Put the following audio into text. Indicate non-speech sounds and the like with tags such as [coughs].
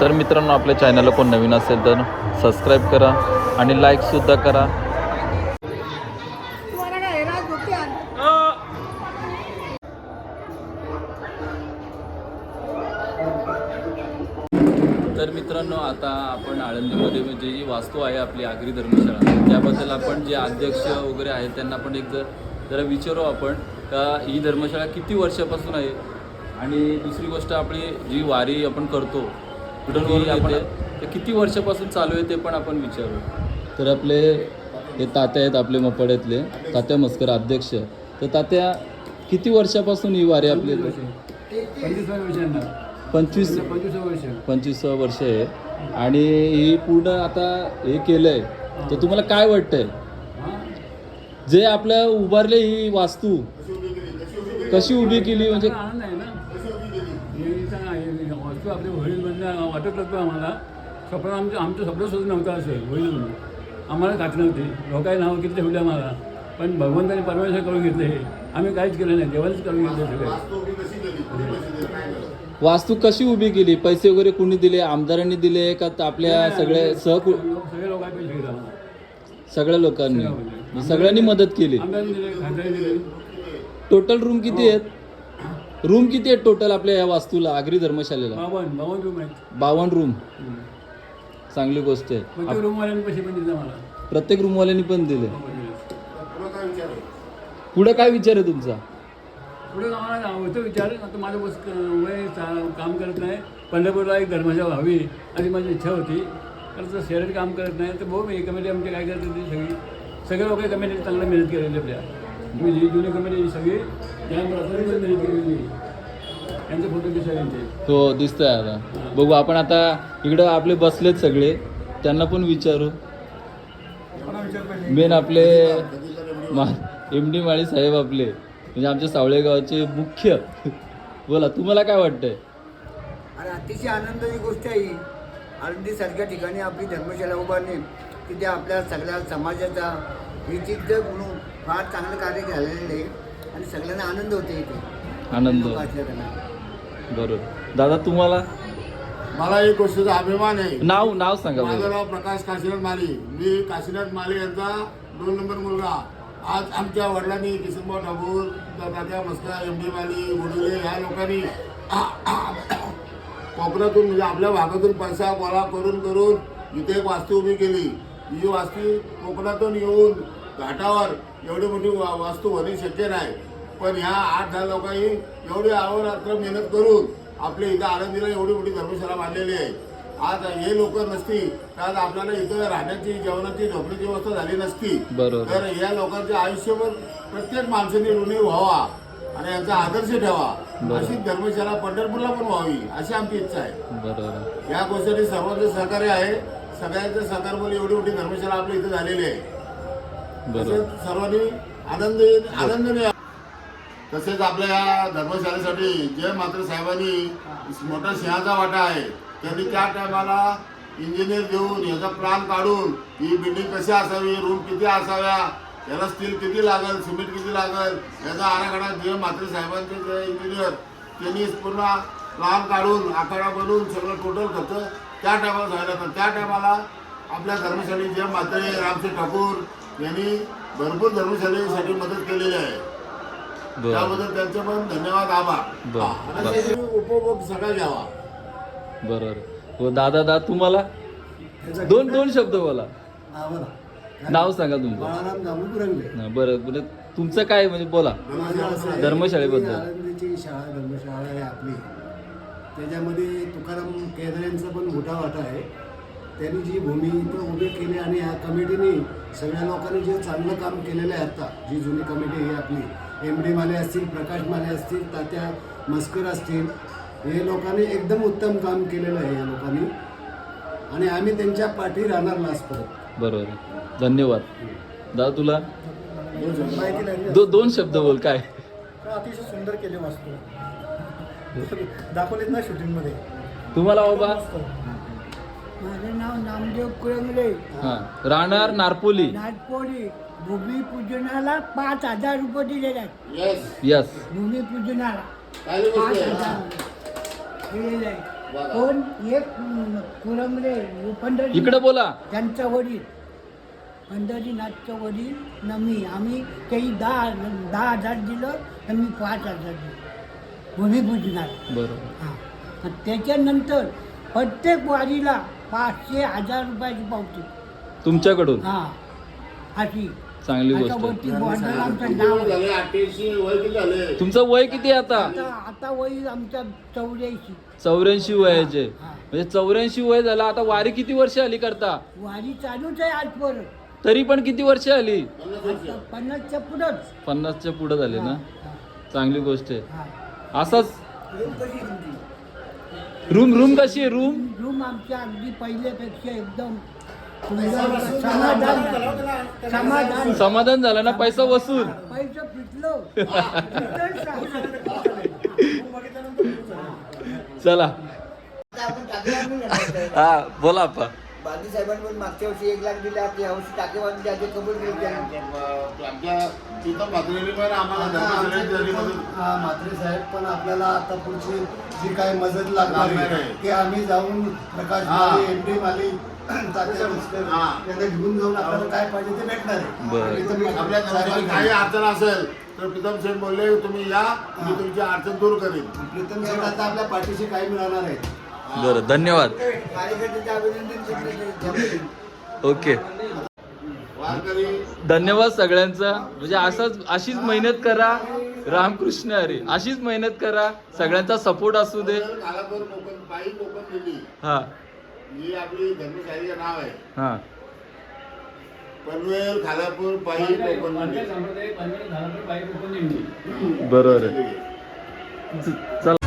तर मित्रांनो आपल्या चॅनलला कोण नवीन असेल तर सबस्क्राईब करा आणि लाईकसुद्धा करा. तर मित्रांनो आता आपण आळंदीमध्ये म्हणजे जी वास्तू आहे आपली आगरी धर्मशाळा त्याबद्दल आपण जे अध्यक्ष वगैरे आहेत त्यांना आपण एक जर जरा विचारू आपण. का ही धर्मशाळा किती वर्षापासून आहे? आणि दुसरी गोष्ट आपली जी वारी आपण करतो कुठून येते ते? किती वर्षापासून चालू आहे ते पण आपण विचारू. तर आपले हे तात्या आहेत आपले मपड्यातले तात्या मस्कर अध्यक्ष. तर तात्या किती वर्षापासून ही वारी आपली पंचवीस पंचवीसाव्या वर्ष पंचवीसावं वर्ष आहे. आणि ही पूर्ण आता हे केलंय. तर तुम्हाला काय वाटतंय? जे आपलं उभारले ही वास्तू कशी उभी केली? म्हणजे वाटत लागतो आम्हाला. स्वप्न आमचं आमचं स्वप्न सुद्धा नव्हतं असं होईल म्हणून. आम्हाला खात्री नव्हती. लोकांनी नावं किती ठेवले आम्हाला. पण भगवंताने परमेश्वर करून घेतले हे. आम्ही काहीच केलं नाही देवानेच करून घेतले सगळे. वास्तू कशी उभी केली? पैसे वगैरे कुणी दिले? आमदारांनी दिले का त- आपल्या सगळे सह सगळे लोकांनी पैसे घेतले आम्हाला. सगळ्या लोकांनी. सगळ्यांनी मदत केली. आमदारांनी दिले खासदारांनी दिले. टोटल रूम किती आहेत? रूम किती आहेत टोटल आपल्या या वास्तूला आगरी धर्मशालेला? बावन बावन रूम आहेत. बावन्न रूम चांगली गोष्ट आहे. प्रत्येक रूमवाल्यांनी पैसे पण दिले आम्हाला. प्रत्येक रूमवाल्यांनी पण दिले. पुढे काय विचार आहे? तुमचा? पुढे आम्हाला होतं विचार आता माझं बस वय चा- काम करत नाही पंढरपूरला एक धर्मशाळा व्हावी अशी माझी इच्छा होती. तर जर शहरात काम करत नाही. तर भाऊ मी कमिटी आमची काय करते ती सगळी? सगळे लोक कमिटी चांगलं मेहनत केलेली आपल्या. मी जी जुनी कमिटी सगळी हो दिसतंय आता. बघू आपण आता इकडं आपले बसलेत सगळे. त्यांना पण विचारू. मेन आपले एम डी माळी साहेब आपले. म्हणजे आमच्या सावळे गावाचे मुख्य. बोला तुम्हाला काय वाटतंय? आणि अतिशय आनंदाची गोष्ट आहे ही. आळंदीसारख्या ठिकाणी आपली धर्मशाळा उभारणे तिथे आपल्या सगळ्या समाजाचा विचित्र म्हणून फार चांगलं कार्य झालेलं आहे. आणि सगळ्यांना आनंद होते इथे. आनंद. बरोबर. दादा तुम्हाला? मला एक गोष्टीचा अभिमान आहे. नाव नाव सांगा माझं. नाव प्रकाश काशीनाथ माली. मी काशीनाथ माली यांचा दोन नंबर मुलगा. आज आमच्या वडिलांनी किसनभाऊ ठाकूर दादा मस्का एम डी माली वडिले ह्या लोकांनी [coughs] कोकणातून म्हणजे आपल्या भागातून पैसा गोळा करून करून इथे एक वास्तू उभी केली. ही वास्तू कोकणातून येऊन घाटावर एवढी मोठी वा- वास्तू होणे शक्य नाही. पण ह्या आठ दहा लोकांनी एवढी अहोरात्र मेहनत करून आपल्या इथं आनंदीला एवढी मोठी धर्मशाळा बांधलेली आहे. आज हे लोक नसती तर आज आपल्याला इथं राहण्याची जेवणाची झोपण्याची व्यवस्था झाली नसती. तर या लोकांच्या आयुष्यभर प्रत्येक माणसाने ऋणी व्हावा आणि यांचा आदर्श ठेवा. अशी धर्मशाळा पंढरपूरला पण व्हावी अशी आमची इच्छा आहे. या गोष्टीसाठी सर्वांचं सहकार्य आहे. सगळ्यांचं सहकार्यामुळे एवढी मोठी धर्मशाळा आपल्या इथं झालेली आहे. तसेच सर्वांनी आनंद आनंदाने तसेच आपल्या या धर्मशाळेसाठी जय मात्र साहेबांनी मोठा सिंहाचा वाटा आहे. त्यांनी त्या टायमाला इंजिनियर देऊन याचा प्लॅन काढून ही बिल्डिंग कशी असावी रूम किती असाव्या याला स्टील किती लागेल सिमेंट किती लागेल याचा आराखडा जय मात्र साहेबांचे जे इंजिनियर त्यांनी पूर्ण प्लॅन काढून आखाडा बनवून सगळं टोटल खर्च त्या टायमाला सांगितलं त्या टायमाला आपल्या धर्मशाळी जय मात्रे रामसिंग ठाकूर यांनी भरपूर धर्मशाळेसाठी मदत केलेली आहे. बरं. त्याबद्दल त्यांचे पण धन्यवाद आभार. उपभोग सगळा घ्यावा. बरोबर हो दादा दादा तुम्हाला? दोन दोन शब्द बोला. नाव सांगा तुमचं. बरं बरं. तुमचं काय म्हणजे बोला. धर्मशाळेबद्दल. शाळा धर्मशाळा आहे आपली. त्याच्यामध्ये तुकाराम केंद्रेंचा पण मोठा वाटा आहे. त्यांनी जी भूमी इथं उभी केली आणि ह्या कमिटीने सगळ्या लोकांनी जे चांगलं काम केलेलं आहे आता जी जुनी कमिटी आहे आपली एम डी माले असतील प्रकाश माले असतील तात्या मस्कर असतील हे लोकांनी एकदम उत्तम काम केलेलं आहे या लोकांनी. आणि आम्ही त्यांच्या पाठी राहणार लास्टपर्यंत बरोबर. धन्यवाद. दादा तुला? माहिती नाही? दो दोन शब्द बोल काय? अतिशय सुंदर केले वास्तू दाखवलेत ना शूटिंगमध्ये तुम्हाला बाबा? माझं नाव नामदेव कुळंगले हा. राहणार नारपोली. नागपोळी भूमिपूजनाला पाच हजार रुपये दिलेले आहेत. येस यस भूमिपूजनाला पाच गोष्ट हजार दिलेले आहेत. कोण? एक अं, कुरमरे पंढरी इकडे बोला. त्यांचा वडील. पंढरीनाथचा वडील न मी आम्ही काही दहा दहा हजार दिलं तर मी पाच हजार दिलं. भूमिपूजनात बरोबर. हां. आणि त्याच्यानंतर प्रत्येक वारीला पाचशे हजार रुपयाची पावती. तुमच्याकडून? हां. अशी. चांगली गोष्ट. आहे. वरती बॉर्डर आमचं किती नाव वय आहे. झाले अठ्ठ्याऐंशी वय किती झाले? तुमचं वय किती आहे आता? आता आता वय आमचा चौऱ्याऐंशी. चौऱ्याऐंशी वयाचे. हा. म्हणजे चौऱ्याऐंशी वय झालं आता वारी किती वर्ष आली करता? वारी चालूच आहे आजपर्यंत तरी पण किती वर्ष आली? पन्नास वर्ष. आता पन्नासच्या पुढंच. पन्नासच्या पुढे झाले ना? चांगली गोष्ट आहे. हां. असाच रूम रूम कशी आहे रूम रूम आमच्या अगदी पहिल्यापेक्षा एकदम समाधान समाधान. समाधान. झालं ना पैसा वसूल. पैसे चला. आपण. हा बोला आपा बांधी साहेबांनी पण मागच्या वर्षी एक लाख दिले आपली यावर्षी टाकेवान द्यायचे कबूल केले. आमच्या तिथं मात्रेने पण आम्हाला हा, म्हात्रे साहेब पण आपल्याला आता पुढची जी काय मदत लागणार लागणार आहे आहे. ते आम्ही जाऊन प्रकाश हा. Mali M D Mali Tatya mister हा. यांना घेऊन जाऊन आपल्याला काय पाहिजे ते भेटणार आहे बरं. इथं मी आपल्या काही अडचण असेल तर प्रीतम शेठ बोलले तुम्ही या मी तुमची अडचण दूर करेन प्रीतम शेठ आता आपल्या पाठीशी काय मिळणार आहे बरं धन्यवाद. ओके. धन्यवाद सगळ्यांचा. म्हणजे असंच अशीच मेहनत करा. रामकृष्ण हरी अशीच मेहनत करा. सगळ्यांचा सपोर्ट असू दे. हा. ही. आपली नाव आहे. हा पनवेल खालापूर कोकण बरोबर आहे. चला.